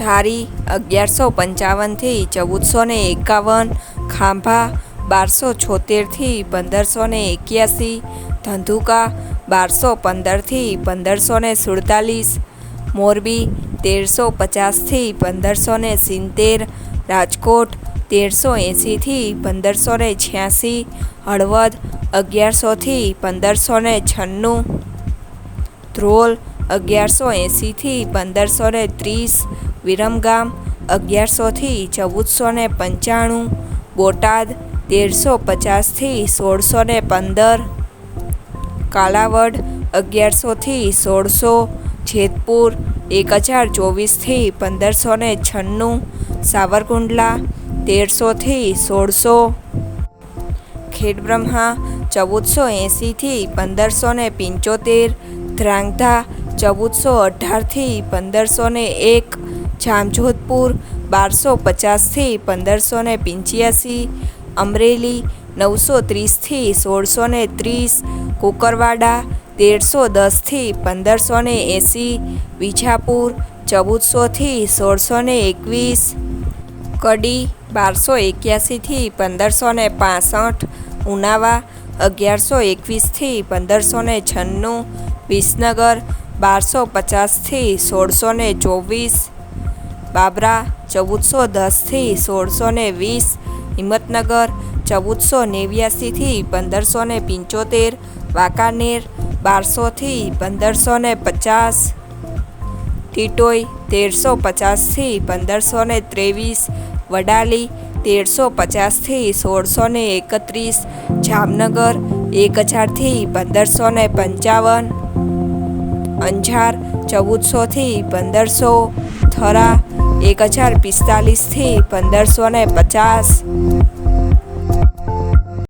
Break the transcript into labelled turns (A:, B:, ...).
A: ધારી અગિયારસો પંચાવનથી ચૌદસો ને એકાવન, ખાંભા બારસો છોતેરથી પંદરસો ને એક્યાસી, ધંધુકા બારસો પંદરથી પંદરસો ને સુડતાલીસ, મોરબી તેરસો પચાસથી પંદરસો ને સિત્તેર, રાજકોટ તેરસો એંસીથી પંદરસો ને છ્યાસી, હળવદ અગિયારસોથી પંદરસો ને છન્નું, ધ્રોલ અગિયારસો એંસીથી પંદરસો ને ત્રીસ, વિરમગામ અગિયારસોથી ચૌદસો ને પંચાણું, બોટાદ તેરસો પચાસથી સોળસો ને પંદર, કાલાવડ અગિયારસોથી સોળસો, જેતપુર એક હજાર ચોવીસથી પંદરસો ને છન્નું, સાવરકુંડલા તેરસોથી સોળસો, ખેડબ્રહ્મા ચૌદસો એંસીથી પંદરસો ને પંચોતેર ધ્રાંગધા ચૌદસો અઢારથી પંદરસો ને એક, જામજોધપુર બારસો પચાસથી પંદરસો ને પંચ્યાસી, અમરેલી નવસો ત્રીસથી સોળસો ને ત્રીસ, કુકરવાડા તેરસો દસથી પંદરસો ને એંસી, વિજાપુર ચૌદસોથી સોળસો ને એકવીસ, કડી બારસો એક્યાસીથી પંદરસો ને પાસઠ, ઉનાવા અગિયારસો એકવીસથી પંદરસો ને છન્નું, વિસનગર બારસો પચાસથી સોળસો ને ચોવીસ, બાબરા ચૌદસો દસથી સોળસો ને વીસ, હિંમતનગર ચૌદસો નેવ્યાસીથી પંદરસો ને પંચોતેર, વાંકાનેર બારસોથી પંદરસો ને પચાસ, ટીટોઈ તેરસો પચાસથી પંદરસો ને ત્રેવીસ, વડાલી તેરસો પચાસથી સોળસો ને એકત્રીસ, જામનગર એક હજારથી પંદરસો ને પંચાવન અંજાર ચૌદસોથી પંદરસો થરા એક હજાર પિસ્તાલીસથી પંદરસો ને પચાસ.